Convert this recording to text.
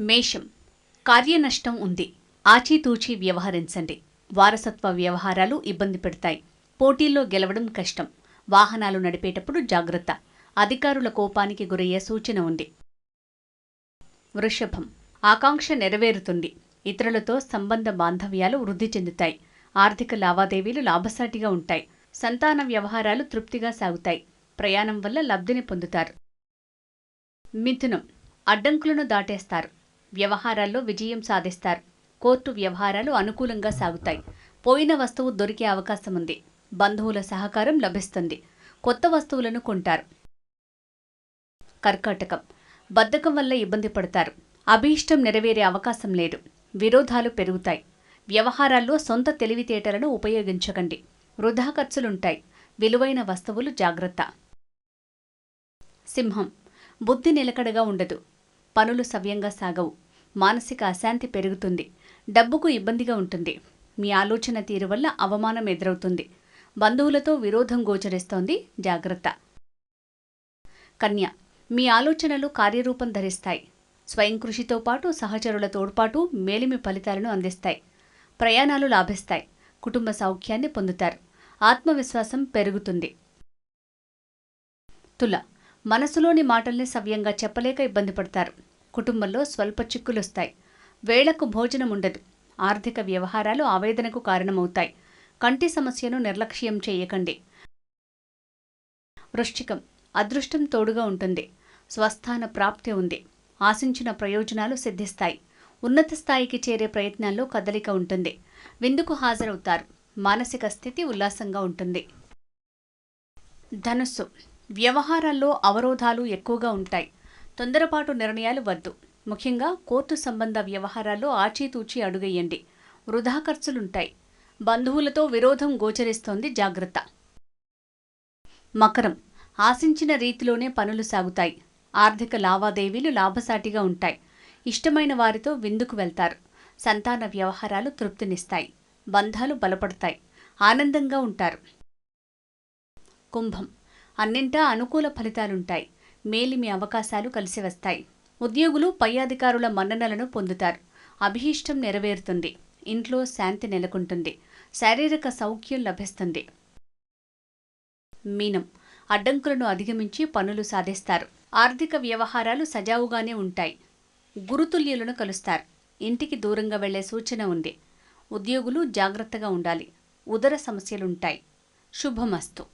మేషం. కార్యనష్టం ఉంది. ఆచితూచి వ్యవహరించండి. వారసత్వ వ్యవహారాలు ఇబ్బంది పెడతాయి. పోటీల్లో గెలవడం కష్టం. వాహనాలు నడిపేటప్పుడు జాగ్రత్త. అధికారుల కోపానికి గురయ్యే సూచన ఉంది. వృషభం. ఆకాంక్ష నెరవేరుతుంది. ఇతరులతో సంబంధ బాంధవ్యాలు వృద్ధి చెందుతాయి. ఆర్థిక లావాదేవీలు లాభసాటిగా ఉంటాయి. సంతాన వ్యవహారాలు తృప్తిగా సాగుతాయి. ప్రయాణం వల్ల లబ్ధిని పొందుతారు. మిథునం. అడ్డంకులను దాటేస్తారు. వ్యవహారాల్లో విజయం సాధిస్తారు. కోర్టు వ్యవహారాలు అనుకూలంగా సాగుతాయి. పోయిన వస్తువు దొరికే అవకాశం ఉంది. బంధువుల సహకారం లభిస్తుంది. కొత్త వస్తువులను కొంటారు. కర్కాటకం. బద్ధకం వల్ల ఇబ్బంది పడతారు. అభీష్టం నెరవేరే అవకాశం లేదు. విరోధాలు పెరుగుతాయి. వ్యవహారాల్లో సొంత తెలివితేటలను ఉపయోగించకండి. వృధా ఖర్చులుంటాయి. విలువైన వస్తువులు జాగ్రత్త. సింహం. బుద్ధి నిలకడగా ఉండదు. పనులు సవ్యంగా సాగవు. మానసిక అశాంతి పెరుగుతుంది. డబ్బుకు ఇబ్బందిగా ఉంటుంది. మీ ఆలోచన తీరు వల్ల అవమానం ఎదురవుతుంది. బంధువులతో విరోధం గోచరిస్తోంది జాగ్రత్త. కన్య మీ ఆలోచనలు కార్యరూపం ధరిస్తాయి. స్వయం కృషితో పాటు సహచరుల తోడ్పాటు మేలిమి ఫలితాలను అందిస్తాయి. ప్రయాణాలు లాభిస్తాయి. కుటుంబ సౌఖ్యాన్ని పొందుతారు. ఆత్మవిశ్వాసం పెరుగుతుంది. తుల మనసులోని మాటల్ని సవ్యంగా చెప్పలేక ఇబ్బంది పడతారు. కుటుంబంలో స్వల్ప చిక్కులొస్తాయి. వేళకు భోజనం ఉండదు ఆర్థిక వ్యవహారాలు ఆవేదనకు కారణమవుతాయి. కంటి సమస్యను నిర్లక్ష్యం చేయకండి. వృశ్చికం. అదృష్టం తోడుగా ఉంటుంది. స్వస్థాన ప్రాప్తి ఉంది. ఆశించిన ప్రయోజనాలు సిద్ధిస్తాయి. ఉన్నత స్థాయికి చేరే ప్రయత్నాల్లో కదలిక ఉంటుంది. విందుకు హాజరవుతారు. మానసిక స్థితి ఉల్లాసంగా ఉంటుంది. ధనుస్సు. వ్యవహారాల్లో అవరోధాలు ఎక్కువగా ఉంటాయి. తొందరపాటు నిర్ణయాలు వద్దు. ముఖ్యంగా కోర్టు సంబంధ వ్యవహారాల్లో ఆచితూచి అడుగేయండి. వృధా ఖర్చులుంటాయి. బంధువులతో విరోధం గోచరిస్తోంది జాగ్రత్త. మకరం. ఆశించిన రీతిలోనే పనులు సాగుతాయి. ఆర్థిక లావాదేవీలు లాభసాటిగా ఉంటాయి. ఇష్టమైన వారితో విందుకు వెళ్తారు. సంతాన వ్యవహారాలు తృప్తినిస్తాయి. బంధాలు బలపడతాయి. ఆనందంగా ఉంటారు. కుంభం. అన్నింటా అనుకూల ఫలితాలుంటాయి. మేలిమి అవకాశాలు కలిసి వస్తాయి ఉద్యోగులు పై అధికారుల మన్ననలను పొందుతారు. అభీష్టం నెరవేరుతుంది. ఇంట్లో శాంతి నెలకొంటుంది. శారీరక సౌఖ్యం లభిస్తుంది. మీనం. అడ్డంకులను అధిగమించి పనులు సాధిస్తారు. ఆర్థిక వ్యవహారాలు సజావుగానే ఉంటాయి. గురుతుల్యులను కలుస్తారు. ఇంటికి దూరంగా వెళ్ళే సూచన ఉంది. ఉద్యోగులు జాగ్రత్తగా ఉండాలి. ఉదర సమస్యలుంటాయి. శుభమస్తు.